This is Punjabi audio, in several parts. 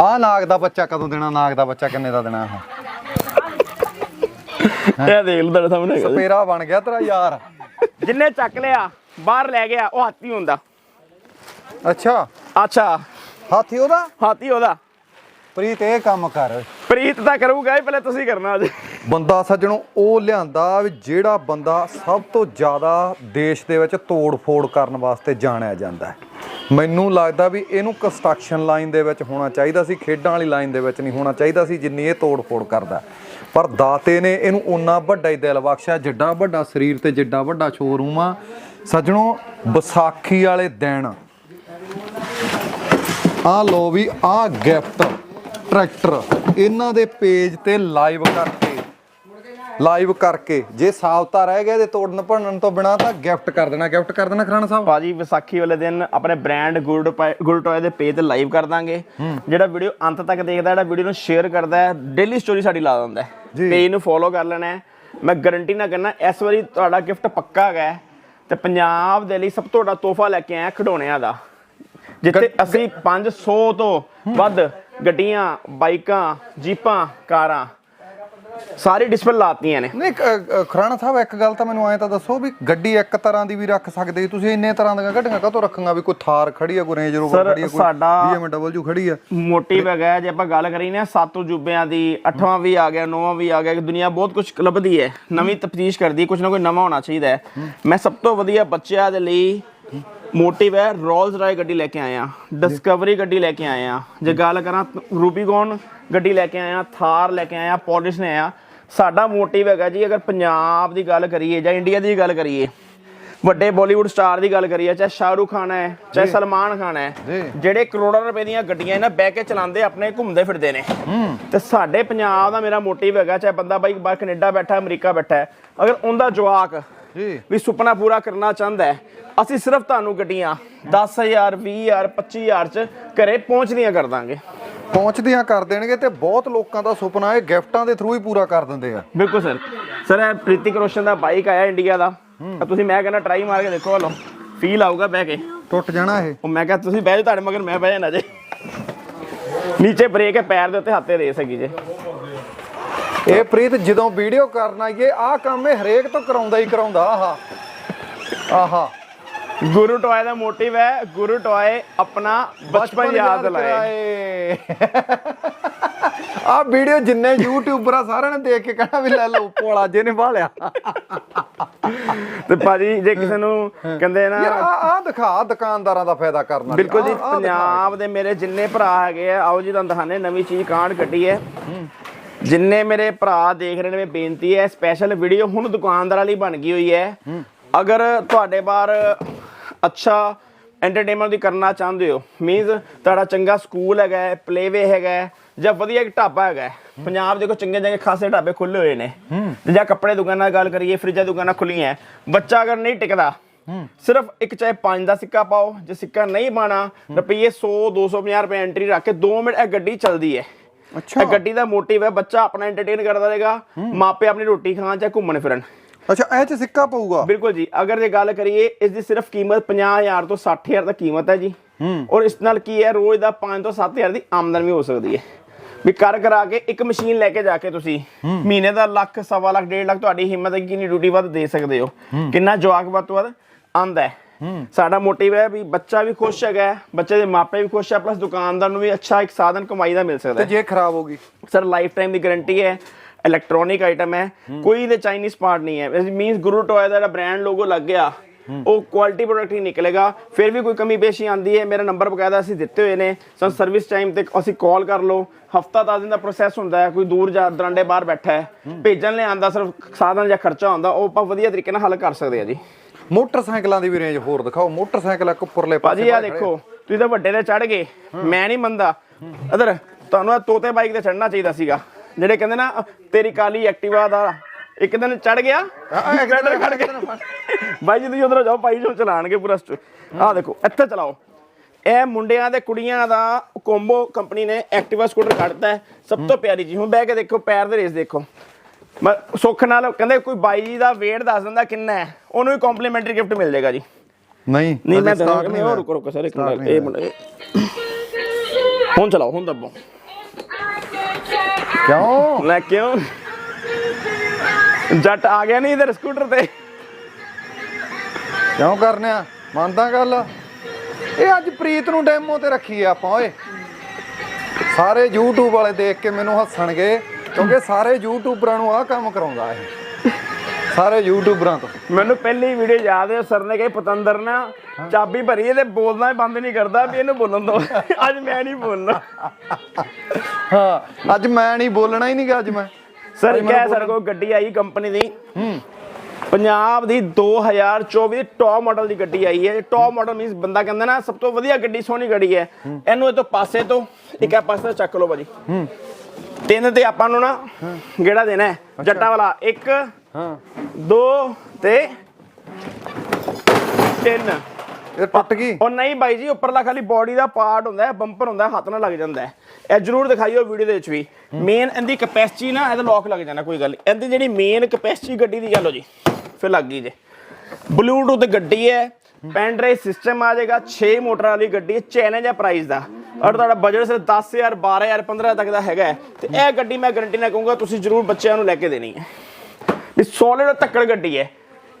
ਆ ਨਾਗ ਦਾ ਬੱਚਾ ਕਦੋਂ ਦੇਣਾ? ਨਾਗ ਦਾ ਬੱਚਾ ਕਿੰਨੇ ਦਾ ਦੇਣਾ ਆਹ? ਇਹ ਦੇਖ ਲਓ ਤੁਹਾਡੇ ਸਾਹਮਣੇ। ਹੈਗਾ ਜੀ। ਪੇਰਾ ਬਣ ਗਿਆ ਤੇਰਾ ਯਾਰ। ਜਿੰਨੇ ਚੱਕ ਲਿਆ ਬਾਹਰ ਲੈ ਗਿਆ ਉਹ ਹਾਥੀ ਹੁੰਦਾ। ਅੱਛਾ। ਅੱਛਾ। ਹਾਥੀ ਉਹਦਾ? ਹਾਥੀ ਉਹਦਾ। ਪ੍ਰੀਤ ਇਹ ਕੰਮ ਕਰ। ਪ੍ਰੀਤ ਤਾਂ ਕਰੂਗਾ ਹੀ ਪਹਿਲੇ ਤੁਸੀਂ ਕਰਨਾ ਜੀ ਬੰਦਾ ਸੱਜਣੋ ਉਹ ਲਿਆਂਦਾ ਵੀ ਜਿਹੜਾ ਬੰਦਾ ਸਭ ਤੋਂ ਜ਼ਿਆਦਾ ਦੇਸ਼ ਦੇ ਵਿੱਚ ਤੋੜ ਫੋੜ ਕਰਨ ਵਾਸਤੇ ਜਾਣਿਆ ਜਾਂਦਾ ਹੈ। ਮੈਨੂੰ ਲੱਗਦਾ ਵੀ ਇਹਨੂੰ ਕੰਸਟਰਕਸ਼ਨ ਲਾਈਨ ਦੇ ਵਿੱਚ ਹੋਣਾ ਚਾਹੀਦਾ ਸੀ, ਖੇਡਾਂ ਵਾਲੀ ਲਾਈਨ ਦੇ ਵਿੱਚ ਨਹੀਂ ਹੋਣਾ ਚਾਹੀਦਾ ਸੀ, ਜਿੰਨੀ ਇਹ ਤੋੜ ਫੋੜ ਕਰਦਾ। ਪਰ ਦਾਤੇ ਨੇ ਇਹਨੂੰ ਓਨਾ ਵੱਡਾ ਹੀ ਦਿਲ ਬਖਸ਼ਿਆ, ਜਿੱਡਾ ਵੱਡਾ ਸਰੀਰ ਤੇ ਜਿੱਡਾ ਵੱਡਾ ਸ਼ੋਰੂਮ ਆ। ਸੱਜਣੋ, ਵਿਸਾਖੀ ਵਾਲੇ ਦਿਨ। ਆ ਲੋ ਵੀ ਆ ਗਿਫਟ ਟਰੈਕਟਰ ਇਹਨਾਂ ਦੇ ਪੇਜ ਤੇ ਲਾਈਵ ਕਰ ਲਾਈਵ ਕਰਕੇ ਜੇ ਸਾਵਤਾ ਰਹਿ ਗਿਆ ਤੇ ਤੋੜਨ ਭੰਨਣ ਤੋਂ ਬਿਨਾ ਤਾਂ ਗਿਫਟ ਕਰ ਦੇਣਾ ਗਿਫਟ ਕਰ ਦੇਣਾ ਖਰਾਣਾ ਸਾਹਿਬ। ਭਾਜੀ ਵਿਸਾਖੀ ਵਾਲੇ ਦਿਨ ਆਪਣੇ ਬ੍ਰਾਂਡ ਗੁੱਡ ਗੁੱਡ ਟੋਏ ਦੇ ਪੇਜ ਤੇ ਲਾਈਵ ਕਰ ਦਾਂਗੇ। ਜਿਹੜਾ ਵੀਡੀਓ ਅੰਤ ਤੱਕ ਦੇਖਦਾ ਜਿਹੜਾ ਵੀਡੀਓ ਨੂੰ ਸ਼ੇਅਰ ਕਰਦਾ ਹੈ ਡੇਲੀ ਸਟੋਰੀ ਸਾਡੀ ਲਾ ਦਿੰਦਾ ਹੈ। ਪੇਜ ਨੂੰ ਫੋਲੋ ਕਰ ਲੈਣਾ ਹੈ। ਮੈਂ ਗਾਰੰਟੀ ਨਾ ਕਰਨਾ ਇਸ ਵਾਰੀ ਤੁਹਾਡਾ ਗਿਫਟ ਪੱਕਾ ਹੈਗਾ ਹੈ। ਤੇ ਪੰਜਾਬ ਦੇ ਲਈ ਸਭ ਤੋਂ ਵੱਡਾ ਤੋਹਫਾ ਲੈ ਕੇ ਆਇਆ ਖਿਡੌਣਿਆਂ ਦਾ। ਜਿੱਥੇ ਅਸੀਂ 500 ਤੋਂ ਵੱਧ ਗੱਡੀਆਂ ਬਾਈਕਾਂ ਜੀਪਾਂ ਕਾਰਾਂ ਸਾਰੀ ਡਿਸਪਲੇ ਲਾਤੀਆਂ ਨੇ। ਨਹੀਂ ਖਰਾਣਾ ਸਾਹਿਬ ਇੱਕ ਗੱਲ ਤਾਂ ਮੈਨੂੰ ਐਂ ਤਾਂ ਦੱਸੋ ਵੀ ਗੱਡੀ ਇੱਕ ਤਰ੍ਹਾਂ ਦੀ ਵੀ ਰੱਖ ਸਕਦੇ। ਤੁਸੀਂ ਇੰਨੇ ਤਰ੍ਹਾਂ ਦੀਆਂ ਗੱਡੀਆਂ ਕਾਹਤੋਂ ਰੱਖਾਂਗਾ ਵੀ ਕੋਈ ਥਾਰ ਖੜੀ ਆ ਕੋਈ ਰੇਂਜ ਰੋਵਰ ਖੜੀ ਆ ਕੋਈ ਸਾਡਾ- BMW ਖੜੀ ਆ। ਮੋਟਿਵ ਹੈਗਾ ਹੈ, ਜੇ ਆਪਾਂ ਗੱਲ ਕਰੀ ਨਾ ਸੱਤ ਅਜੂਬਿਆਂ ਦੀ ਅੱਠਵਾਂ ਵੀ ਆ ਗਿਆ ਨੌਵਾਂ ਵੀ ਆ ਗਿਆ ਕਿ ਦੁਨੀਆ ਬਹੁਤ ਕੁਝ ਲੱਭਦੀ ਹੈ। ਨਵੀਂ ਤਫਤੀਸ਼ ਕਰਦੀ ਹੈ ਕੁਝ ਨਾ ਕੋਈ ਨਵਾਂ ਹੋਣਾ ਚਾਹੀਦਾ ਹੈ। ਮੈਂ ਸਭ ਤੋਂ ਵਧੀਆ ਬੱਚਿਆਂ ਦੇ ਲਈ ਮੋਟਿਵ ਹੈ ਰੋਲਸ ਰਾਏ ਗੱਡੀ ਲੈ ਕੇ ਆਇਆ ਡਿਸਕਵਰੀ ਗੱਡੀ ਲੈ ਕੇ ਆਇਆ ਜੇ ਗੱਲ ਕਰਾਂ ਰੂਬੀਗੋਨ ਗੱਡੀ ਲੈ ਕੇ ਆਇਆ ਥਾਰ ਲੈ ਕੇ ਆਇਆ ਪੋਲਿਸ਼ ਨੇ ਆਇਆ ਸਾਡਾ ਮੋਟਿਵ ਹੈਗਾ ਜੀ ਅਗਰ ਪੰਜਾਬ ਦੀ ਗੱਲ ਕਰੀਏ ਜਾਂ ਇੰਡੀਆ ਦੀ ਗੱਲ ਕਰੀਏ ਵੱਡੇ ਬਾਲੀਵੁੱਡ ਸਟਾਰ ਦੀ ਗੱਲ ਕਰੀਏ ਚਾਹੇ ਸ਼ਾਹਰੁਖ ਖਾਨ ਹੈ ਚਾਹੇ ਸਲਮਾਨ ਖਾਨ ਹੈ। ਜਿਹੜੇ ਕਰੋੜਾਂ ਰੁਪਏ ਦੀਆਂ ਗੱਡੀਆਂ ਇਹਨਾਂ ਬਹਿ ਕੇ ਚਲਾਉਂਦੇ ਆਪਣੇ ਘੁੰਮਦੇ ਫਿਰਦੇ ਨੇ। ਤੇ ਸਾਡੇ ਪੰਜਾਬ ਦਾ ਮੇਰਾ ਮੋਟਿਵ ਹੈਗਾ ਚਾਹੇ ਬੰਦਾ ਬਾਈ ਬਾਹਰ ਕੈਨੇਡਾ ਬੈਠਾ ਅਮਰੀਕਾ ਬੈਠਾ ਹੈ ਅਗਰ ਉਹਦਾ ਜਵਾਕ ਜੀ। ਵੀ ਸੁਪਨਾ ਪੂਰਾ ਕਰਨਾ ਚਾਹੁੰਦਾ ਹੈ ਅਸੀਂ ਸਿਰਫ ਤੁਹਾਨੂੰ ਗੱਡੀਆਂ 10000 20000 25000 ਚ ਘਰੇ ਪਹੁੰਚਦੀਆਂ ਕਰ ਦਾਂਗੇ। ਪਹੁੰਚਦੀਆਂ ਕਰ ਦੇਣਗੇ ਤੇ ਬਹੁਤ ਲੋਕਾਂ ਦਾ ਸੁਪਨਾ ਇਹ ਗਿਫਟਾਂ ਦੇ ਥਰੂ ਹੀ ਪੂਰਾ ਕਰ ਦਿੰਦੇ ਆ। ਬਿਲਕੁਲ ਸਰ। ਸਰ ਇਹ ਪ੍ਰੀਤਿਕ ਰੋਸ਼ਨ ਦਾ ਬਾਈਕ ਆਇਆ ਇੰਡੀਆ ਦਾ। ਤੁਸੀਂ ਮੈਂ ਕਹਿੰਦਾ ਟਰਾਈ ਮਾਰ ਕੇ ਦੇਖੋ ਹਲੋ। ਫੀਲ ਆਊਗਾ ਬਹਿ ਕੇ। ਟੁੱਟ ਜਾਣਾ ਇਹ। ਉਹ ਮੈਂ ਕਿਹਾ ਤੁਸੀਂ ਬਹਿ ਜਾਓ ਤੁਹਾਡੇ ਮਗਰ ਮੈਂ ਬਹਿ ਜਾਣਾ ਜੇ। ਨੀਚੇ ਬ੍ਰੇਕ ਹੈ ਪੈਰ ਦੇ ਉੱਤੇ ਹੱਥੇ ਰੇਸ ਹੈਗੀ ਜੇ। ਇਹ ਪ੍ਰੀਤ ਜਦੋਂ ਵੀਡੀਓ ਕਰਨ ਆਈਏ ਆਹ ਕੰਮ ਇਹ ਹਰੇਕ ਤੋਂ ਕਰਾਉਂਦਾ ਹੀ ਕਰਾਉਂਦਾ ਆਹਾ। ਆਹਾ। ਗੁਰੂ ਟੋਏ ਦਾ ਮੋਟਿਵ ਹੈ ਗੁਰੂ ਟੋਏ ਆਪਣਾ ਬਚਪਨ ਯਾਦ ਦਿਲਾਏ ਆ ਵੀਡੀਓ ਜਿੰਨੇ ਯੂਟਿਊਬਰ ਆ ਸਾਰਿਆਂ ਨੇ ਦੇਖ ਕੇ ਕਹਿਣਾ ਵੀ ਲੈ ਲਓ ਪੋਲਾ ਜੇ ਨੇ ਭਾਲਿਆ ਤੇ ਭਾਜੀ ਜੇ ਕਿਸੇ ਨੂੰ ਕਹਿੰਦੇ ਨਾ ਯਾਰ ਆ ਆ ਦਿਖਾ ਦੁਕਾਨਦਾਰਾਂ ਦਾ ਫਾਇਦਾ ਕਰਨ ਬਿਲਕੁਲ ਜੀ। ਪੰਜਾਬ ਦੇ ਮੇਰੇ ਜਿੰਨੇ ਭਰਾ ਹੈਗੇ ਆ ਆਓ ਜੀ ਤੁਹਾਨੂੰ ਦਿਖਾਣੇ ਨਵੀਂ ਚੀਜ਼ ਕਾਂਡ ਕੱਢੀ ਹੈ। ਜਿੰਨੇ ਮੇਰੇ ਭਰਾ ਦੇਖ ਰਹੇ ਨੇ ਮੇਰੀ ਬੇਨਤੀ ਹੈ ਸਪੈਸ਼ਲ ਵੀਡੀਓ ਹੁਣ ਦੁਕਾਨਦਾਰਾਂ ਲਈ ਬਣ ਗਈ ਹੋਈ ਹੈ। ਅਗਰ ਤੁਹਾਡੇ ਬਾਰ ਅੱਛਾ ਐਂਟਰਟੇਨਮੈਂਟ ਦੀ ਕਰਨਾ ਚਾਹੁੰਦੇ ਹੋ। ਮੀਨਸ ਤੁਹਾਡਾ ਚੰਗਾ ਸਕੂਲ ਹੈਗਾ ਪਲੇਵੇ ਹੈਗਾ ਜਾਂ ਵਧੀਆ ਇੱਕ ਢਾਬਾ ਹੈਗਾ। ਪੰਜਾਬ ਦੇ ਕੋ ਚੰਗੇ ਚੰਗੇ ਖਾਸੇ ਢਾਬੇ ਖੁੱਲੇ ਹੋਏ ਨੇ। ਤੇ ਜਾਂ ਕੱਪੜੇ ਦੁਕਾਨਾਂ ਦੀ ਗੱਲ ਕਰੀਏ ਫਰਿੱਜਾਂ ਦੁਕਾਨਾਂ ਖੁੱਲੀਆਂ। ਬੱਚਾ ਅਗਰ ਨਹੀਂ ਟਿਕਦਾ ਸਿਰਫ ਇੱਕ ਚਾਹੇ 5 ਦਾ ਸਿੱਕਾ ਪਾਓ ਜੇ ਸਿੱਕਾ ਨਹੀਂ ਪਾਣਾ ਰੁਪਈਏ 100 250 ਰੁਪਏ ਐਂਟਰੀ ਰੱਖ ਕੇ 2 ਮਿੰਟ ਇਹ ਗੱਡੀ ਚੱਲਦੀ ਹੈ। ਅੱਛਾ। ਇਹ ਗੱਡੀ ਦਾ ਮੋਟਿਵ ਹੈ ਬੱਚਾ ਆਪਣਾ ਐਂਟਰਟੇਨ ਕਰਦਾ ਰਹੇਗਾ ਮਾਪੇ ਆਪਣੀ ਰੋਟੀ ਖਾਣ ਚਾਹੇ ਘੁੰਮਣ ਫਿਰਨ। ਅੱਛਾ ਇਹ ਚ ਸਿੱਕਾ ਪਊਗਾ? ਬਿਲਕੁਲ ਜੀ। ਅਗਰ ਜੇ ਗੱਲ ਕਰੀਏ ਇਸ ਦੀ ਸਿਰਫ ਕੀਮਤ 50000 ਤੋਂ 60000 ਤੱਕ ਕੀਮਤ ਹੈ ਜੀ। ਔਰ ਇਸ ਨਾਲ ਕੀ ਹੈ ਰੋਜ਼ ਦਾ 5 ਤੋਂ 7000 ਦੀ ਆਮਦਨ ਵੀ ਹੋ ਸਕਦੀ ਹੈ। ਵੀ ਕਰ ਕਰਾ ਕੇ ਇੱਕ ਮਸ਼ੀਨ ਲੈ ਕੇ ਜਾ ਕੇ ਤੁਸੀਂ ਮਹੀਨੇ ਦਾ ਲੱਖ ਸਵਾ ਲੱਖ ਡੇਢ ਲੱਖ ਤੁਹਾਡੀ ਹਿੰਮਤ ਹੈ ਕਿ ਕਿੰਨੀ ਡਿਊਟੀ ਵੱਧ ਦੇ ਸਕਦੇ ਹੋ। ਕਿੰਨਾ ਜਵਾਕ ਵੱਧ ਤੋਂ ਵੱਧ ਆਂਦਾ ਹੈ। ਸਾਡਾ ਮੋਟਿਵ ਹੈ ਵੀ ਬੱਚਾ ਵੀ ਖੁਸ਼ ਹੈਗਾ ਬੱਚੇ ਦੇ ਮਾਪੇ ਵੀ ਖੁਸ਼ ਹੈ ਪਲੱਸ ਦੁਕਾਨਦਾਰ ਨੂੰ ਵੀ ਅੱਛਾ ਇੱਕ ਸਾਧਨ ਕਮਾਈ ਦਾ ਮਿਲ ਸਕਦਾ ਤੇ ਜੇ ਖਰਾਬ ਹੋ ਗਈ? ਸਰ ਲਾਈਫ ਟਾਈਮ ਦੀ ਗਾਰੰਟੀ ਹੈ। ਇਲੈਕਟ੍ਰੋਨਿਕ ਆਈਟਮ ਹੈ। ਕੋਈ ਦੇ ਚਾਈਨੀਜ਼ ਪਾਰਟ ਨਹੀਂ ਹੈ। ਇਸ ਮੀਨਸ ਗੁਰੂ ਟੋਏ ਦਾ ਜਿਹੜਾ ਬ੍ਰਾਂਡ ਲੋਗੋ ਲੱਗ ਗਿਆ ਉਹ ਕੁਆਲਿਟੀ ਪ੍ਰੋਡਕਟ ਹੀ ਨਿਕਲੇਗਾ। ਫਿਰ ਵੀ ਕੋਈ ਕਮੀ ਪੇਸ਼ੀ ਆਂਦੀ ਹੈ। ਮੇਰਾ ਨੰਬਰ ਬਕਾਇਦਾ ਅਸੀਂ ਦਿੱਤੇ ਹੋਏ ਨੇ। ਸੋ ਸਰਵਿਸ ਟਾਈਮ ਤੇ ਅਸੀਂ ਕਾਲ ਕਰ ਲਓ। ਹਫਤਾ 10 ਦਿਨ ਦਾ ਪ੍ਰੋਸੈਸ ਹੁੰਦਾ ਹੈ। ਕੋਈ ਦੂਰ ਜਾ ਦਰਾਂਡੇ ਬਾਹਰ ਬੈਠਾ ਹੈ। ਭੇਜਣ ਲਈ ਆਂਦਾ ਸਿਰਫ ਸਾਧਨ ਜਾਂ ਖਰਚਾ ਹੁੰਦਾ। ਉਹ ਆਪਾਂ ਵਧੀਆ ਤਰੀਕੇ ਨਾਲ ਹੱਲ ਕਰ ਸਕਦੇ ਆ ਜੀ। ਮੋਟਰਸਾਈਕਲਾਂ ਦੀ ਵੀ ਰੇਂਜ ਹੋਰ ਦਿਖਾਓ। ਮੋਟਰਸਾਈਕਲ ਇੱਕ ਉੱਪਰਲੇ ਪਾਸੇ ਭਾਜੀ ਆ। ਦੇਖੋ। ਤੁਸੀਂ ਤਾਂ ਵੱਡੇ ਤੇ ਚੜ ਗਏ। ਮੈਂ ਨਹੀਂ ਮੰਨਦਾ। ਅਦਰ ਤੁਹਾਨੂੰ ਇਹ ਤੋਤੇ ਬਾਈਕ ਤੇ ਚੜਨਾ ਚਾਹੀਦਾ ਸੀਗਾ। ਜਿਹੜੇ ਕਹਿੰਦੇ ਨਾ ਤੇਰੀ ਕਾਲੀ ਐਕਟਿਵਾ ਦਾ ਇੱਕ ਦਿਨ ਚੜ ਗਿਆ ਦਿਨ ਖੜ ਕੇ ਬਾਈ ਜੀ ਤੁਸੀਂ ਉਧਰ ਜਾਓ ਭਾਈ ਜੋ ਚਲਾਣਗੇ ਪੂਰਾ ਆ ਦੇਖੋ ਇੱਥੇ ਚਲਾਓ। ਇਹ ਮੁੰਡਿਆਂ ਤੇ ਕੁੜੀਆਂ ਦਾ ਕੋਂਬੋ ਕੰਪਨੀ ਨੇ ਐਕਟਿਵਾ ਸਕੂਟਰ ਕੱਢਤਾ ਹੈ ਸਭ ਤੋਂ ਪਿਆਰੀ ਚੀਜ਼। ਹੁਣ ਬਹਿ ਕੇ ਦੇਖੋ ਪੈਰ ਦੇ ਰੇਸ ਦੇਖੋ। ਮੈਂ ਸੁੱਖ ਨਾਲ ਕਹਿੰਦੇ ਕੋਈ ਬਾਈ ਜੀ ਦਾ weight ਦੱਸ ਦਿੰਦਾ ਕਿੰਨਾ ਹੈ ਉਹਨੂੰ ਵੀ ਕੰਪਲੀਮੈਂਟਰੀ ਗਿਫਟ ਮਿਲ ਜਾਏਗਾ ਜੀ। ਨਹੀਂ ਨਹੀਂ ਮੈਂ। ਹੋਰ ਰੁਕੋ ਰੁਕੋ ਸਰ ਇੱਕ ਮਿੰਟ ਇਹ ਹੁਣ ਚਲਾਓ ਹੁਣ ਦੱਬੋ। ਕਿਉਂ? ਲੈ ਕਿਉਂ? ਜੱਟ ਆ ਗਿਆ ਨਹੀਂ ਇਧਰ ਸਕੂਟਰ ਤੇ। ਕਿਉਂ ਕਰਨਿਆ? ਮੰਨਦਾ ਗੱਲ? ਇਹ ਅੱਜ ਪ੍ਰੀਤ ਨੂੰ ਡੈਮੋ ਤੇ ਰੱਖੀ ਆ ਆਪਾਂ ਓਏ। ਸਾਰੇ YouTube ਵਾਲੇ ਦੇਖ ਕੇ ਮੈਨੂੰ ਹੱਸਣਗੇ ਕਿਉਂਕਿ ਸਾਰੇ YouTuberਆਂ ਨੂੰ ਆਹ ਕੰਮ ਕਰਾਉਂਦਾ ਇਹ। ਸਾਰੇ YouTuberਆਂ ਤੋਂ। ਮੈਨੂੰ ਪਹਿਲੀ ਵੀਡੀਓ ਯਾਦ ਹੈ ਸਰ ਨੇ ਕਹੀ ਪਤੰਦਰ ਨਾ ਚਾਬੀ ਭਰੀ ਹੈ ਤੇ ਬੋਲਣਾ ਹੀ ਬੰਦ ਨਹੀਂ ਕਰਦਾ ਵੀ ਇਹਨੂੰ ਬੋਲਣ ਦੋ। ਅੱਜ ਮੈਂ ਨਹੀਂ ਬੋਲਣਾ। ਹਾਂ ਅੱਜ ਮੈਂ ਨਹੀਂ ਬੋਲਣਾ ਹੀ ਨਹੀਂਗਾ ਅੱਜ ਮੈਂ। ਸਰ ਕਿਹਾ ਸਾਡੇ ਕੋਲ ਗੱਡੀ ਆਈ ਕੰਪਨੀ ਦੀ। ਪੰਜਾਬ ਦੀ 2024 ਦੀ ਟੌਪ ਮਾਡਲ ਦੀ ਗੱਡੀ ਆਈ ਹੈ। ਟੌਪ ਮਾਡਲ ਮੀਨਸ ਬੰਦਾ ਕਹਿੰਦਾ ਨਾ ਸਭ ਤੋਂ ਵਧੀਆ ਗੱਡੀ ਸੋਹਣੀ ਗੱਡੀ ਹੈ। ਇਹਨੂੰ ਇਹ ਤੋਂ ਪਾਸੇ ਤੋਂ ਇੱਕ ਆ ਪਾਸੇ ਤੋਂ ਚੱਕ ਲਓ ਭਾਜੀ। ਤਿੰਨ ਤੇ ਆਪਾਂ ਨੂੰ ਨਾ ਕਿਹੜਾ ਦੇਣਾ ਹੈ ਜੱਟਾ ਵਾਲਾ। ਇੱਕ ਹਾਂ। ਦੋ ਤੇ ਤਿੰਨ। ਇਹ ਟੁੱਟ ਗਈ। ਉਹ ਨਹੀਂ ਬਾਈ ਜੀ, ਉੱਪਰਲਾ ਖਾਲੀ ਬਾਡੀ ਦਾ ਪਾਰਟ ਹੁੰਦਾ ਹੈ ਬੰਪਰ ਹੁੰਦਾ ਹੈ, ਹੱਥ ਨਾਲ ਲੱਗ ਜਾਂਦਾ ਹੈ। ਇਹ ਜਰੂਰ ਦਿਖਾਈਓ ਵੀਡੀਓ ਦੇ ਵਿੱਚ ਵੀ। ਮੇਨ ਇਹਦੀ ਕਪੈਸਿਟੀ ਨਾ, ਇਹਦਾ ਲੋਕ ਲੱਗ ਜਾਣਾ, ਕੋਈ ਗੱਲ ਨਹੀਂ। ਇਹਦੀ ਜਿਹੜੀ ਮੇਨ ਕਪੈਸਿਟੀ ਗੱਡੀ ਦੀ ਗੱਲ ਹੋ ਜੀ। ਫਿਰ ਲੱਗ ਗਈ ਜੇ। ਬਲੂਟੂਥ ਗੱਡੀ ਹੈ ਪੈਨ ਡਰਾਈਵ ਸਿਸਟਮ ਆ ਜਾਏਗਾ 6 ਮੋਟਰ ਵਾਲੀ ਗੱਡੀ ਹੈ ਚੈਲੰਜ ਹੈ ਪ੍ਰਾਈਸ ਦਾ। ਔਰ ਤੁਹਾਡਾ ਬਜਟ ਸਿਰ 10000 12000 15 ਤੱਕ ਦਾ ਹੈਗਾ ਹੈ। ਤੇ ਇਹ ਗੱਡੀ ਮੈਂ ਗਾਰੰਟੀ ਨਾਲ ਕਹੂੰਗਾ, ਤੁਸੀਂ ਜਰੂਰ ਬੱਚਿਆਂ ਨੂੰ ਲੈ ਕੇ ਦੇਣੀ ਹੈ। ਵੀ ਸੋਲਿਡ ਤੱਕੜ ਗੱਡੀ ਹੈ।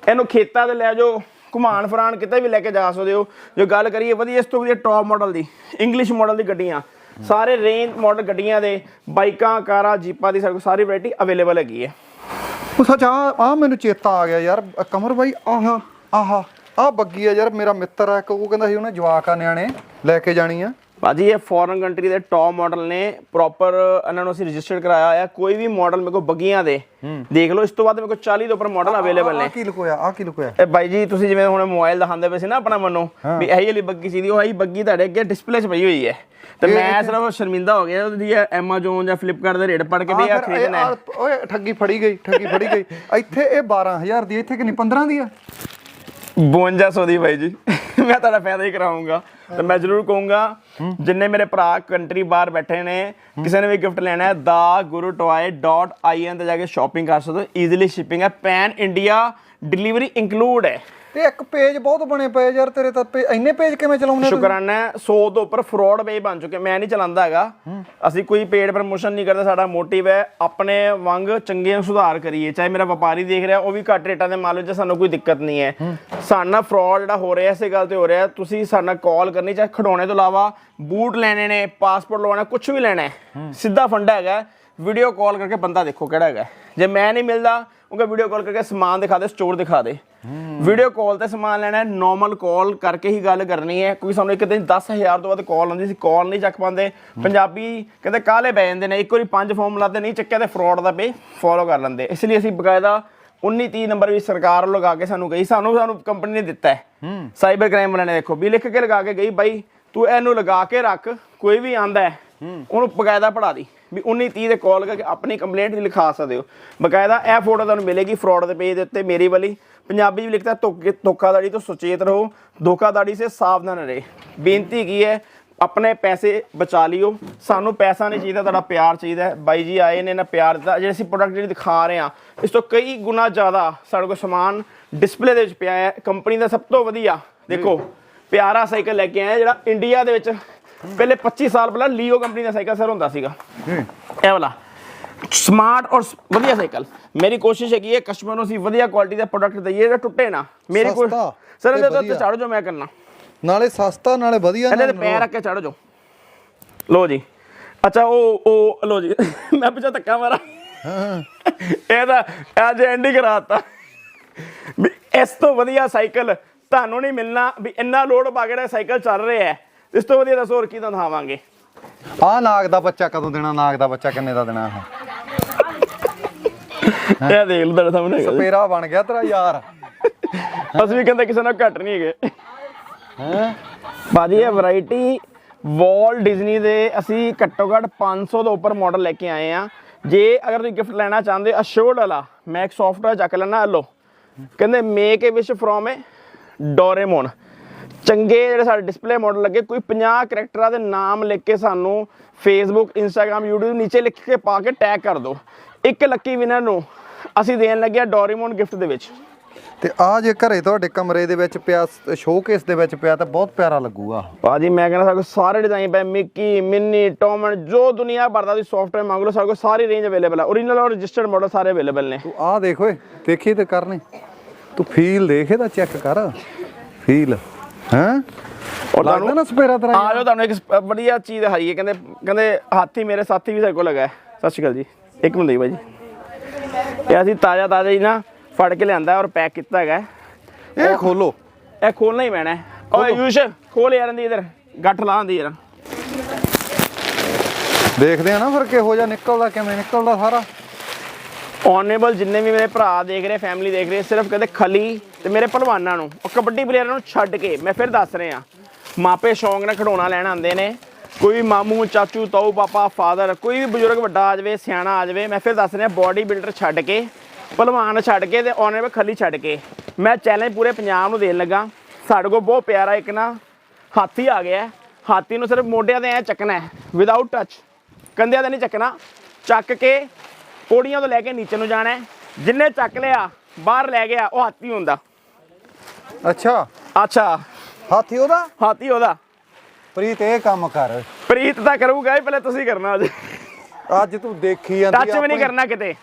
ਇਹਨੂੰ ਖੇਤਾਂ ਤੇ ਲੈ ਜਾਓ। ਘੁਮਾਣ ਫਰਾਨ ਕਿਤੇ ਵੀ ਲੈ ਕੇ ਜਾ ਸਕਦੇ ਹੋ। ਜੋ ਗੱਲ ਕਰੀਏ ਵਧੀਆ ਇਸ ਤੋਂ ਵਧੀਆ ਟੌਪ ਮਾਡਲ ਦੀ ਇੰਗਲਿਸ਼ ਮਾਡਲ ਦੀ ਗੱਡੀਆਂ। ਸਾਰੇ ਰੇਂਜ ਮਾਡਲ ਗੱਡੀਆਂ ਦੇ, ਬਾਈਕਾਂ, ਕਾਰਾਂ, ਜੀਪਾਂ ਦੀ ਸਾਡੇ ਕੋਲ ਸਾਰੀ ਵੈਰਾਈਟੀ ਅਵੇਲੇਬਲ ਹੈਗੀ ਹੈ। ਉਹ ਸੱਚ ਆ ਆ ਮੈਨੂੰ ਚੇਤਾ ਆ ਗਿਆ ਯਾਰ ਕਮਰ ਬਾਈ, ਆਹ ਆਹ ਆ ਬੱਗੀ ਆ ਯਾਰ, ਮੇਰਾ ਮਿੱਤਰ ਆ ਇੱਕ, ਉਹ ਕਹਿੰਦਾ ਸੀ ਉਹਨੇ ਜਵਾਕ ਆ ਨਿਆਣੇ, ਲੈ ਕੇ ਜਾਣੀ ਆ। ਭਾਜੀ ਇਹ ਫੋਰਨ ਕੰਟਰੀ ਦੇ ਟੌਪ ਮਾਡਲ ਨੇ ਪ੍ਰੋਪਰ ਇਹਨਾਂ ਨੂੰ ਅਸੀਂ ਰਜਿਸਟਰਡ ਕਰਾਇਆ ਹੋਇਆ। ਕੋਈ ਵੀ ਮਾਡਲ ਮੇਰੇ ਕੋਲ ਬੱਗੀਆਂ ਦੇ ਦੇਖ ਲਓ ਇਸ ਤੋਂ ਬਾਅਦ ਮੇਰੇ ਕੋਲ 40 ਤੋਂ ਉੱਪਰ ਮਾਡਲ ਅਵੇਲੇਬਲ ਆ ਨੇ। ਕੀ ਲੁਕੋਇਆ ਆ ਕੀ ਲੁਕੋਇਆ? ਇਹ ਬਾਈ ਜੀ ਤੁਸੀਂ ਜਿਵੇਂ ਹੁਣ ਮੋਬਾਈਲ ਦਿਖਾਉਂਦੇ ਪਏ ਸੀ ਨਾ ਆਪਣਾ ਮੈਨੂੰ ਵੀ ਇਹੀ ਵਾਲੀ ਬੱਗੀ ਸੀ ਦੀ ਉਹ ਇਹੀ ਬੱਗੀ ਤੁਹਾਡੇ ਅੱਗੇ ਡਿਸਪਲੇ 'ਚ ਪਈ ਹੋਈ ਹੈ। ਤੇ ਮੈਂ ਸਿਰਫ ਸ਼ਰਮਿੰਦਾ ਹੋ ਗਿਆ ਉਹਦੀ ਐਮਾਜ਼ੋਨ ਜਾਂ ਫਲਿੱਪਕਾਰਟ ਦੇ ਰੇਟ ਪੜ ਕੇ ਵੀ ਆ ਖਰੀਦਣਾ ਆ- ਓਏ ਠੱਗੀ ਫੜੀ ਗਈ ਠੱਗੀ ਫੜੀ ਗਈ। ਇੱਥੇ ਇਹ 12000 ਦੀ ਇੱਥੇ ਕਿੰਨੀ? 15 ਦੀ ਆ 5200 ਦੀ ਬਾਈ ਜੀ। ਮੈਂ ਤੁਹਾਡਾ ਫਾਇਦਾ ਹੀ ਕਰਾਉਂਗਾ ਤੇ ਮੈਂ ਜ਼ਰੂਰ ਕਹੂੰਗਾ, ਜਿੰਨੇ ਮੇਰੇ ਭਰਾ ਕੰਟਰੀ ਬਾਹਰ ਬੈਠੇ ਨੇ, ਕਿਸੇ ਨੇ ਵੀ ਗਿਫਟ ਲੈਣਾ ਹੈ dagurutoy.in ਤੇ ਜਾ ਕੇ ਸ਼ਾਪਿੰਗ ਕਰ ਸਕਦੇ ਹੋ। ਈਜ਼ੀਲੀ ਸ਼ਿਪਿੰਗ ਹੈ। ਪੈਨ ਇੰਡੀਆ ਡਿਲੀਵਰੀ ਇਨਕਲੂਡ ਹੈ। ਤੇ ਇੱਕ ਪੇਜ ਬਹੁਤ ਬਣੇ ਪਏ ਯਾਰ ਤੇਰੇ ਤਾਂ ਪੇ- ਇੰਨੇ ਪੇਜ ਕਿਵੇਂ ਚਲਾਉਂਦੇ ਤੁਸੀਂ? ਸ਼ੁਕਰਾਨਾ ਹੈ 100 ਤੋਂ ਉੱਪਰ ਫਰਾਡ ਪੇਜ ਬਣ ਚੁੱਕੇ ਮੈਂ ਨਹੀਂ ਚਲਾਉਂਦਾ ਹੈਗਾ। ਅਸੀਂ ਕੋਈ ਪੇਡ ਪ੍ਰਮੋਸ਼ਨ ਨਹੀਂ ਕਰਦੇ ਸਾਡਾ ਮੋਟਿਵ ਹੈ ਆਪਣੇ ਵਾਂਗ ਚੰਗੇ ਸੁਧਾਰ ਕਰੀਏ। ਚਾਹੇ ਮੇਰਾ ਵਪਾਰੀ ਦੇਖ ਰਿਹਾ ਉਹ ਵੀ ਘੱਟ ਰੇਟਾਂ ਦੇ ਮਾਲ ਵਿੱਚ ਸਾਨੂੰ ਕੋਈ ਦਿੱਕਤ ਨਹੀਂ ਹੈ। ਸਾਡਾ ਫਰਾਡ ਜਿਹੜਾ ਹੋ ਰਿਹਾ ਇਸੇ ਗੱਲ ਤੇ ਹੋ ਰਿਹਾ ਤੁਸੀਂ ਸਾਡਾ ਕਾਲ ਕਰਨੀ ਚਾਹੇ ਖਡਾਉਣੇ ਤੋਂ ਇਲਾਵਾ ਬੂਟ ਲੈਣੇ ਨੇ ਪਾਸਪੋਰਟ ਲਵਾਉਣਾ ਕੁਝ ਵੀ ਲੈਣਾ ਹੈ। ਸਿੱਧਾ ਫੰਡਾ ਹੈਗਾ ਵੀਡੀਓ ਕਾਲ ਕਰਕੇ ਬੰਦਾ ਦੇਖੋ ਕਿਹੜਾ ਹੈਗਾ ਜੇ ਮੈਂ ਨਹੀਂ ਮਿਲਦਾ ਉਹਗਾ ਵੀਡੀਓ ਕਾਲ ਕਰਕੇ ਸਮਾਨ ਦਿਖਾ ਦੇ ਸਟੋਰ ਦਿਖਾ ਦੇ। ਵੀਡੀਓ ਕਾਲ ਤੇ ਸਮਾਨ ਲੈਣਾ ਹੈ ਨਾਰਮਲ ਕਾਲ ਕਰਕੇ ਹੀ ਗੱਲ ਕਰਨੀ ਹੈ। ਕਿਉਂਕਿ ਸਾਨੂੰ ਇੱਕ ਦਿਨ 10000 ਤੋਂ ਵੱਧ ਕਾਲ ਆਉਂਦੀ ਸੀ ਕਾਲ ਨਹੀਂ ਚੱਕ ਪਾਉਂਦੇ। ਪੰਜਾਬੀ ਕਹਿੰਦੇ ਕਾਲੇ ਬੈ ਜਾਂਦੇ ਨੇ ਇੱਕ ਵਾਰੀ ਪੰਜ ਫਾਰਮ ਲਾਦੇ ਨਹੀਂ ਚੱਕਿਆ ਤੇ ਫਰਾਡ ਦਾ ਪੇ ਫੋਲੋ ਕਰ ਲੈਂਦੇ। ਇਸ ਲਈ ਅਸੀਂ ਬਕਾਇਦਾ 19 30 ਨੰਬਰ ਵੀ ਸਰਕਾਰ ਲਗਾ ਕੇ ਸਾਨੂੰ ਗਈ। ਸਾਨੂੰ ਸਾਨੂੰ ਕੰਪਨੀ ਨੇ ਦਿੱਤਾ ਹੈ। ਸਾਈਬਰ ਕ੍ਰਾਈਮ ਵਾਲਿਆਂ ਨੇ ਦੇਖੋ ਵੀ ਲਿਖ ਕੇ ਲਗਾ ਕੇ ਗਈ ਬਾਈ ਤੂੰ ਇਹਨੂੰ ਲਗਾ ਕੇ ਰੱਖ ਕੋਈ ਵੀ ਆਂਦਾ ਹੈ ਉਹਨੂੰ ਬਕਾਇਦਾ ਪੜਾ ਦੀ। ਵੀ 19 30 ਦੇ ਕਾਲ ਕਰਕੇ ਆਪਣੀ ਕੰਪਲੇਂਟ ਵੀ ਲਿਖਾ ਸਕਦੇ ਹੋ। ਬਕਾਇਦਾ ਇਹ ਫੋਟੋ ਤੁਹਾਨੂੰ ਮਿਲੇਗੀ ਫਰਾਡ ਦੇ ਪੇਜ ਦੇ ਉੱਤੇ ਮੇਰੀ ਵਾਲੀ। ਪੰਜਾਬੀ ਵਿੱਚ ਲਿਖਤਾ ਧੋਖੇ ਤੋਂ ਸੁਚੇਤ ਰਹੋ। ਧੋਖਾਧੜੀ ਸੇ ਸਾਵਧਾਨ ਰਹੇ। ਬੇਨਤੀ ਕੀ ਹੈ, ਆਪਣੇ ਪੈਸੇ ਬਚਾ ਲਿਓ। ਸਾਨੂੰ ਪੈਸਾ ਨਹੀਂ ਚਾਹੀਦਾ, ਤੁਹਾਡਾ ਪਿਆਰ ਚਾਹੀਦਾ ਬਾਈ ਜੀ ਆਏ ਨੇ ਨਾ ਪਿਆਰ ਦਿੱਤਾ। ਜਿਹੜੇ ਅਸੀਂ ਪ੍ਰੋਡਕਟ ਜਿਹੜੇ ਦਿਖਾ ਰਹੇ ਹਾਂ, ਇਸ ਤੋਂ ਕਈ ਗੁਣਾ ਜ਼ਿਆਦਾ ਸਾਡੇ ਕੋਲ ਸਮਾਨ ਡਿਸਪਲੇ ਦੇ ਵਿੱਚ ਪਿਆ ਹੈ। ਕੰਪਨੀ ਦਾ ਸਭ ਤੋਂ ਵਧੀਆ, ਦੇਖੋ, ਪਿਆਰਾ ਸਾਈਕਲ ਲੈ ਕੇ ਆਇਆ ਜਿਹੜਾ ਇੰਡੀਆ ਦੇ ਵਿੱਚ ਪਹਿਲੇ 25 ਸਾਲ ਪਹਿਲਾਂ ਲੀਓ ਕੰਪਨੀ ਦਾ ਸਾਈਕਲ ਸਰ ਹੁੰਦਾ ਸੀਗਾ। ਇਹ ਵਾਲਾ। ਸਮਾਰਟ ਔਰ ਵਧੀਆ ਸਾਈਕਲ ਮੇਰੀ ਕੋਸ਼ਿਸ਼ ਹੈ ਕਸਟਮਰ ਨੂੰ ਅਸੀਂ ਵਧੀਆ ਕੁਆਲਿਟੀ ਦਾ ਪ੍ਰੋਡਕਟ ਦਈਏ ਜਿਹੜਾ ਟੁੱਟੇ ਨਾ। ਮੇਰੀ ਸਸਤਾ ਸਰ ਤੇ ਇਹਦੇ ਉੱਤੇ ਵਧੀਆ। ਚੜ੍ਹ ਜਾਓ ਮੈਂ ਕਰਨਾ। ਨਾਲੇ ਸਸਤਾ ਨਾਲੇ ਵਧੀਆ ਇਹਦੇ ਤੇ ਪੈਰ ਰੱਖ ਕੇ ਚੜ੍ਹ ਜਾਓ। ਲੋ ਜੀ। ਅੱਛਾ ਉਹ ਉਹ ਲੋ ਜੀ। ਮੈਂ ਪਿੱਛੇ ਧੱਕਾ ਮਾਰਾ। ਹਾਂ। ਇਹਦਾ ਅੱਜ ਐਂਡ ਹੀ ਕਰਾਤਾ। ਵੀ ਇਸ ਤੋਂ ਵਧੀਆ ਸਾਈਕਲ ਤੁਹਾਨੂੰ ਨਹੀਂ ਮਿਲਣਾ। ਵੀ ਇੰਨਾ ਲੋਡ ਪਾ ਕੇ ਜਿਹੜਾ ਸਾਈਕਲ ਚੱਲ ਰਿਹਾ ਹੈ। ਇਸ ਤੋਂ ਵਧੀਆ ਦੱਸੋ ਹੋਰ ਕੀ ਦਿਖਾਵਾਂਗੇ ਆ ਨਾਗ ਦਾ ਬੱਚਾ ਕਦੋਂ ਦੇਣਾ? ਨਾਗ ਦਾ ਬੱਚਾ ਕਿੰਨੇ ਦਾ ਦੇਣਾ ਆਹ ਇਹ ਦੇਖ ਲਓ ਤੁਹਾਡੇ ਸਾਹਮਣੇ ਹੈਗਾ। ਜੀ। ਪੇਰਾ ਬਣ ਗਿਆ ਤੇਰਾ ਯਾਰ। ਅਸੀਂ ਵੀ ਕਹਿੰਦੇ ਕਿਸੇ ਨਾਲ ਘੱਟ ਨਹੀਂ ਹੈਗੇ। ਹੈ? ਬਾਜੀ ਇਹ ਵੈਰਾਈਟੀ ਵਾਲ ਡਿਜ਼ਨੀ ਦੇ ਅਸੀਂ ਘੱਟੋ ਘੱਟ 500 ਤੋਂ ਉੱਪਰ ਮਾਡਲ ਲੈ ਕੇ ਆਏ ਆ। ਜੇ ਅਗਰ ਤੁਸੀਂ ਗਿਫਟ ਲੈਣਾ ਚਾਹੁੰਦੇ ਅਸ਼ੋਰਡ ਵਾਲਾ ਮੈਂ ਇੱਕ ਸੌਫਟਵੇਅਰ ਚੱਕ ਲੈਣਾ ਲਓ ਕਹਿੰਦੇ make a wish from a Doraemon ਚੰਗੇ ਜਿਹੜੇ ਸਾਡੇ ਡਿਸਪਲੇ ਮਾਡਲ ਲੱਗੇ ਕੋਈ 50 ਕਰੈਕਟਰਾਂ ਦੇ ਨਾਮ ਲਿਖ ਕੇ ਸਾਨੂੰ ਫੇਸਬੁੱਕ ਇੰਸਟਾਗ੍ਰam YouTube ਨੀਚੇ ਲਿਖ ਕੇ ਪਾ ਕੇ ਟੈਗ ਕਰ ਦਿਓ। ਇੱਕ ਲੱਕੀ ਵਿਨਰ ਨੂੰ ਅਸੀਂ ਦੇਣ ਲੱਗਿਆ ਡੋਰੇਮੋਨ ਗਿਫਟ ਦੇ ਵਿੱਚ। ਤੇ ਆ ਜੇ ਘਰੇ ਤੁਹਾਡੇ ਕਮਰੇ ਦੇ ਵਿੱਚ ਪਿਆ ਸ਼ੋਕੇਸ ਦੇ ਵਿੱਚ ਪਿਆ ਤਾਂ ਬਹੁਤ ਪਿਆਰਾ ਲੱਗੂਗਾ। ਭਾਜੀ ਮੈਂ ਕਹਿੰਦਾ ਸਾਡੇ ਕੋਲ ਸਾਰੇ ਡਿਜ਼ਾਈਨ ਪਏ ਮਿੱਕੀ ਮਿੰਨੀ ਟੋਮਨ ਜੋ ਦੁਨੀਆ ਭਰ ਦਾ ਤੁਸੀਂ ਸੌਫਟਵੇਅਰ ਮੰਗ ਲਓ ਸਾਡੇ ਕੋਲ ਸਾਰੀ ਰੇਂਜ ਅਵੇਲੇਬਲ ਹੈ ਓਰੀਜਨਲ ਔਰ ਰਜਿਸਟਰਡ ਮਾਡਲ ਸਾਰੇ ਅਵੇਲੇਬਲ ਨੇ। ਤੂੰ ਆ ਦੇਖ ਓਏ ਦੇਖੀ ਤੇ ਕਰਨੇ। ਤੂੰ ਫੀਲ ਦੇਖ ਇਹਦਾ ਚੈੱਕ ਕਰ। ਫੀਲ ਹੈਂ? ਔਰ ਲੱਗਦਾ ਨਾ ਸਪੇਰਾ ਤੇਰਾ ਆ ਜਾਓ ਤੁਹਾਨੂੰ ਇੱਕ ਸ- ਵਧੀਆ ਚੀਜ਼ ਦਿਖਾਈਏ। ਕਹਿੰਦੇ ਕਹਿੰਦੇ ਹਾਥੀ ਮੇਰੇ ਸਾਥੀ ਵੀ ਸਾਡੇ ਕੋਲ ਲਗਾ ਹੈ। ਸਤਿ ਸ਼੍ਰੀ ਅਕਾਲ ਜੀ। ਇੱਕ ਮਿੰਟ ਦੇਈ ਭਾਜੀ ਇਹ ਅਸੀਂ ਤਾਜ਼ਾ ਤਾਜ਼ਾ ਹੀ ਨਾ ਫੜ ਕੇ ਲਿਆਂਦਾ ਔਰ ਪੈਕ ਕੀਤਾ ਹੈਗਾ ਹੈ। ਇਹ ਖੋਲੋ। ਇਹ ਖੋਲਣਾ ਹੀ ਪੈਣਾ ਹੈ। ਓਏ ਯੂਸ਼ ਖੋਲ ਯਾਰ ਇਹਦੀ ਇਧਰ। ਗੱਠ ਲਾ ਦੀ ਯਾਰ। ਦੇਖਦੇ ਆ ਨਾ ਫਿਰ ਕਿਹੋ ਜਿਹਾ ਨਿਕਲਦਾ ਕਿਵੇਂ ਨਿਕਲਦਾ ਸਾਰਾ। ਓਨੇਬਲ ਜਿੰਨੇ ਵੀ ਮੇਰੇ ਭਰਾ ਦੇਖ ਰਹੇ ਫੈਮਿਲੀ ਦੇਖ ਰਹੇ ਸਿਰਫ ਕਹਿੰਦੇ ਖਲੀ ਤੇ ਮੇਰੇ ਪਹਿਲਵਾਨਾਂ ਨੂੰ, ਉਹ ਕਬੱਡੀ ਪਲੇਅਰਾਂ ਨੂੰ ਛੱਡ ਕੇ ਮੈਂ ਫਿਰ ਦੱਸ ਰਿਹਾ। ਮਾਪੇ ਸ਼ੌਂਕ ਨਾਲ ਖਿਡੌਣਾ ਲੈਣ ਆਉਂਦੇ ਨੇ। ਕੋਈ ਮਾਮੂ, ਚਾਚੂ, ਤਾਊ, ਪਾਪਾ, ਫਾਦਰ, ਕੋਈ ਵੀ ਬਜ਼ੁਰਗ ਵੱਡਾ ਆ ਜਾਵੇ, ਸਿਆਣਾ ਆ ਜਾਵੇ, ਮੈਂ ਫਿਰ ਦੱਸ ਰਿਹਾ ਬੋਡੀ ਬਿਲਡਰ ਛੱਡ ਕੇ ਪਹਿਲਵਾਨ ਛੱਡ ਕੇ ਤੇ ਓਨੇਬਲ ਖੱਲੀ ਛੱਡ ਕੇ। ਮੈਂ ਚੈਲੰਜ ਪੂਰੇ ਪੰਜਾਬ ਨੂੰ ਦੇਣ ਲੱਗਾ। ਸਾਡੇ ਕੋਲ ਬਹੁਤ ਪਿਆਰਾ ਇੱਕ ਨਾ ਹਾਥੀ ਆ ਗਿਆ। ਹਾਥੀ ਨੂੰ ਸਿਰਫ ਮੋਢਿਆਂ ਤੇ ਐ ਚੱਕਣਾ ਹੈ ਵਿਦਆਊਟ ਟੱਚ ਕੰਧਿਆਂ ਤੇ ਨਹੀਂ ਚੱਕਣਾ। ਚੱਕ ਕੇ ਪੌੜੀਆਂ ਤੋਂ ਲੈ ਕੇ ਨੀਚੇ ਨੂੰ ਜਾਣਾ ਜਿੰਨੇ ਚੱਕ ਲਿਆ, ਬਾਹਰ ਲੈ ਗਿਆ, ਉਹ ਹਾਥੀ ਹੁੰਦਾ। ਅੱਛਾ। ਅੱਛਾ। ਹਾਥੀ ਉਹਦਾ? ਹਾਥੀ ਉਹਦਾ। ਪ੍ਰੀਤ ਇਹ ਕੰਮ ਕਰ। ਪ੍ਰੀਤ ਤਾਂ ਕਰੂਗਾ ਹੀ ਪਹਿਲੇ ਤੁਸੀਂ ਕਰਨਾ ਅੱਜ। ਅੱਜ ਤੂੰ ਦੇਖੀ ਜਾਂਦੀ ਟੱਚ ਵੀ ਨਹੀਂ ਕਰਨਾ ਕਿਤੇ।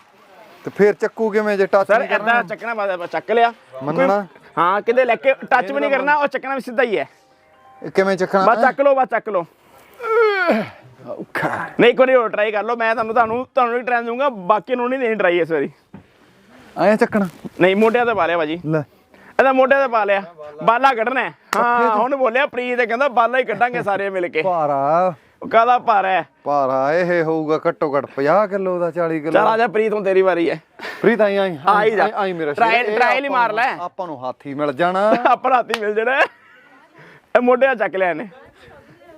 ਤੇ ਫਿਰ ਚੱਕੂ ਕਿਵੇਂ ਜੇ ਟੱਚ ਸਰ ਨਹੀਂ ਕਰਨਾ? ਐਦਾਂ ਚੱਕਣਾ ਬਾਅਦ ਚੱਕ ਲਿਆ। ਮੰਨਣਾ? ਕੋਈ- ਹਾਂ ਕਿਤੇ ਲੈ ਕੇ ਟੱਚ ਵੀ ਨਹੀਂ ਕਰਨਾ ਉਹ ਚੱਕਣਾ ਵੀ ਸਿੱਧਾ ਹੀ ਹੈ। ਕਿਵੇਂ ਚੱਕਣਾ? ਬਸ ਚੱਕ ਲਓ ਬਸ ਚੱਕ ਲਓ। ਨਹੀਂ ਇੱਕ ਵਾਰੀ ਹੋਰ ਟਰਾਈ ਕਰ ਲਓ। ਮੈਂ ਤੁਹਾਨੂੰ ਤੁਹਾਨੂੰ ਤੁਹਾਨੂੰ ਵੀ ਟਰਾਈ ਦੂੰਗਾ ਬਾਕੀ ਨੂੰ ਨਹੀਂ ਦੇਣੀ ਟਰਾਈ ਇਸ ਵਾਰੀ। ਐਂ ਚੱਕਣਾ। ਨਹੀਂ ਮੋਢਿਆਂ ਤੇ ਪਾ ਲਿਆ ਭਾਜੀ। ਲੈ। ਇਹਦਾ ਮੋਢੇ ਤੇ ਪਾ ਲਿਆ। ਬਾਲਾ। ਕੱਢਣਾ ਹੈ। ਹੁਣ ਬੋਲਿਆ ਪ੍ਰੀਤ ਕਹਿੰਦਾ ਬਾਲਾ ਹੀ ਕੱਢਾਂਗੇ ਸਾਰੇ ਮਿਲ ਕੇ। ਭਾਰਾ। ਉਹ ਕਾਹਦਾ ਭਾਰ ਹੈ? ਭਾਰਾ ਇਹ ਹੋਊਗਾ ਘੱਟੋ ਘੱਟ 50 ਕਿਲੋ ਦਾ 40 ਚਲ ਕਿਲੋ ਆ ਜਾ ਪ੍ਰੀਤ ਹੁਣ ਤੇਰੀ ਵਾਰੀ ਹੈ। ਪ੍ਰੀਤ ਆਈ ਆਈ ਆ ਹੀ ਜਾ। ਆਈ ਮੇਰਾ ਇਹ trial ਹੀ ਆਪਾਂ ਮਾਰ ਲੈ। ਆਪਾਂ ਨੂੰ ਹਾਥੀ ਮਿਲ ਜਾਣਾ। ਆਪਣਾ ਹਾਥੀ ਮਿਲ ਜਣਾ। ਇਹ ਮੋਢਿਆਂ ਚੱਕ ਲਿਆ ਇਹਨੇ।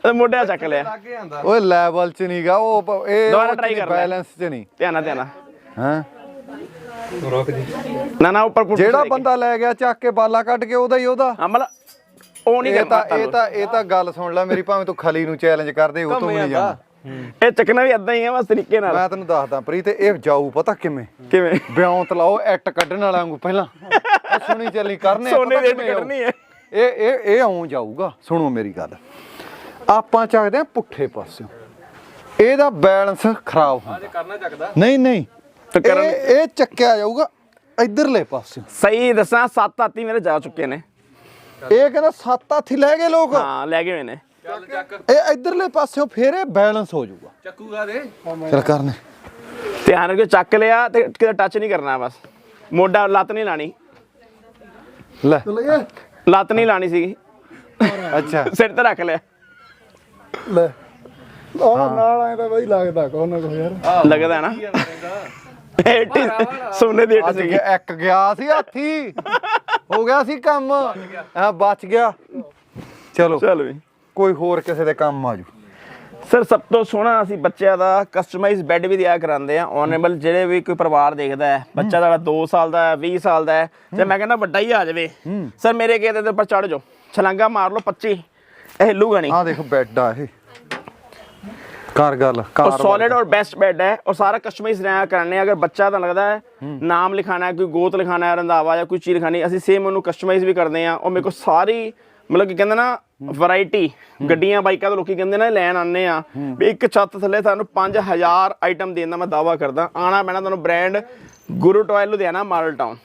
ਇਹ ਮੋਢਿਆਂ ਚੱਕ ਲਿਆ। ਓਏ ਲੈਵਲ ਚ ਨਹੀਂਗਾ ਉਹ ਇਹ ਦੁਬਾਰਾ ਕਰ। ਬੈਲੈਂਸ ਚ ਨਹੀਂ। ਧਿਆਨ ਨਾਲ ਧਿਆਨ ਨਾਲ। ਹਾਂ? ਨਾ ਨਾ ਉੱਪਰ ਪੁੱਟ ਜਿਹੜਾ ਬੰਦਾ ਲੈ ਗਿਆ ਚੱਕ ਕੇ ਬਾਲਾ ਕੱਢ ਕੇ ਉਹਦਾ ਹੀ ਉਹਦਾ। ਅਮਲ ਉਹ ਨਹੀਂ ਇਹ ਤਾਂ ਇਹ ਤਾਂ ਇਹ ਤਾਂ ਗੱਲ ਸੁਣ ਲੈ ਮੇਰੀ ਭਾਵੇਂ ਤੂੰ ਖਲੀ ਨੂੰ ਚੈਲੰਜ ਕਰਦੇ ਉਹ ਤੋਂ ਵੀ ਨਹੀਂ ਜਾਣਾ ਇਹ ਚੱਕਣਾ ਵੀ ਏਦਾਂ ਹੀ ਹੈ ਬਸ ਤਰੀਕੇ ਨਾਲ। ਮੈਂ ਤੈਨੂੰ ਦੱਸਦਾ ਪ੍ਰੀਤ ਇਹ ਜਾਊ ਪਤਾ ਕਿਵੇਂ? ਕਿਵੇਂ? ਬਿਉਂਤ ਲਾਓ ਐਟ ਕੱਢਣ ਵਾਲਾ ਵਾਂਗੂ ਪਹਿਲਾਂ। ਸੁਣੀ ਚੱਲੀ ਕਰਨੇ ਆ, ਸੋਨੇ ਦੀ? ਕੱਢਣੀ ਹੈ। ਇਹ ਇਹ ਇਹ ਆਉਂ ਜਾਊਗਾ ਸੁਣੋ ਮੇਰੀ ਗੱਲ। ਆਪਾਂ ਚੱਕਦੇ ਆ ਪੁੱਠੇ ਪਾਸਿਓਂ। ਇਹਦਾ ਬੈਲੈਂਸ ਖਰਾਬ ਹੁੰਦਾ। ਕਰਨਾ ਚੱਕਦਾ। ਨਹੀਂ ਨਹੀਂ ਤੇ ਕਰਨ- ਇਹ ਇਹ ਚੱਕਿਆ ਜਾਊਗਾ ਇਧਰਲੇ ਪਾਸਿਓਂ ਸਹੀ ਦੱਸਾਂ ਸੱਤ ਹਾਥੀ ਮੇਰੇ ਜਾ ਚੁੱਕੇ ਨੇ। ਇਹ ਕਹਿੰਦਾ ਸੱਤ ਹਾਥੀ ਲੈ ਗਏ ਲੋਕ। ਹਾਂ ਲੈ ਗਏ ਹੋਏ ਨੇ। ਇਹ ਇਧਰਲੇ ਪਾਸਿਓਂ ਫੇਰ ਇਹ ਬੈਲੈਂਸ ਹੋ ਜਾਊਗਾ। ਚੱਕੂਗਾ ਦੇ ਚਲ ਕਰਨੇ ਧਿਆਨ ਰੱਖਿਓ ਚੱਕ ਲਿਆ ਤੇ ਕਿਤੇ ਟੱਚ ਨਹੀਂ ਕਰਨਾ ਬਸ। ਮੋਢਾ ਲੱਤ ਨਹੀਂ ਲਾਣੀ। ਲੈ। ਲੱਤ ਨਹੀਂ ਲਾਣੀ ਸੀਗੀ। ਅੱਛਾ। ਸਿਰ ਤੇ ਰੱਖ ਲਿਆ। ਲੈ। ਉਹ ਨਾਲ ਆਏ ਤਾਂ ਬਈ ਲੱਗਦਾ ਕੋਹ ਨਾ ਕੋਹ ਯਾਰ। ਲੱਗਦਾ ਨਾ। ਢੀ- ਸੋਨੇ ਦੀ ਸੀਗੀ। ਗਿਆ- ਇੱਕ ਗਿਆ ਸੀ ਹਾਥੀ। ਹੋ ਗਿਆ ਸੀ ਕੰਮ। ਆ ਬਚ ਗਿਆ। ਚਲੋ। ਚਲ ਵੀ। ਕੋਈ ਹੋਰ ਕਿਸੇ ਦੇ ਕੰਮ ਆ ਜੂ ਸਰ ਸਭ ਤੋਂ ਸੋਹਣਾ ਅਸੀਂ ਬੱਚਿਆਂ ਦਾ ਕਸਟਮਾਈਜ਼ ਬੈੱਡ ਵੀ ਦਿਆ ਕਰਾਉਂਦੇ ਆ ਓਨੇਬਲ ਜਿਹੜੇ ਵੀ ਕੋਈ ਪਰਿਵਾਰ ਦੇਖਦਾ ਹੈ ਬੱਚਾ ਤੁਹਾਡਾ 2 ਸਾਲ ਦਾ ਹੈ 20 ਸਾਲ ਦਾ ਹੈ ਤੇ ਮੈਂ ਕਹਿੰਦਾ ਵੱਡਾ ਹੀ ਆ ਜਾਵੇ। ਸਰ ਮੇਰੇ ਕਹਿੰਦੇ ਦੇ ਉੱਪਰ ਚੜ ਜਾਓ। ਛਲਾਂਗਾ ਮਾਰ ਲਓ 25 ਇਹ ਹਿੱਲੂਗਾ ਨਹੀਂ। ਆ ਦੇਖ ਬੈੱਡ ਆ ਇਹ। ਕਰ ਗੱਲ और ਕਾਰ सॉलिड और बेस्ट बेड है और सारा कस्टमाइज नया करने अगर ਬੱਚਾ ਤਾਂ ਲੱਗਦਾ ਹੈ ਨਾਮ ਲਿਖਾਣਾ ਹੈ ਕੋਈ ਗੋਤ ਲਿਖਾਣਾ ਹੈ ਰੰਧਾਵਾ ਜਾਂ ਕੋਈ ਚੀਜ਼ ਲਿਖਾਣੀ ਅਸੀਂ ਸੇਮ ਉਹਨੂੰ ਕਸਟਮਾਈਜ਼ ਵੀ ਕਰਦੇ ਆ ਉਹ ਮੇਰੇ ਕੋਲ ਸਾਰੀ ਮਤਲਬ ਕਿ ਕਹਿੰਦੇ ਨਾ ਵੈਰਾਈਟੀ ਗੱਡੀਆਂ ਬਾਈਕਾਂ ਤੋਂ ਲੋਕੀ ਕਹਿੰਦੇ ਨਾ ਲੈਣ ਆਉਂਦੇ ਆ ਵੀ ਇੱਕ ਛੱਤ ਥੱਲੇ ਤੁਹਾਨੂੰ 5000 ਆਈਟਮ ਦੇਣ ਦਾ ਮੈਂ ਦਾਵਾ ਕਰਦਾ ਆਣਾ ਪੈਣਾ ਤੁਹਾਨੂੰ ਬ੍ਰਾਂਡ ਗੁਰੂ ਟੋਇਲ ਲੁਧਿਆਣਾ ਮਾਡਲ ਟਾਊਨ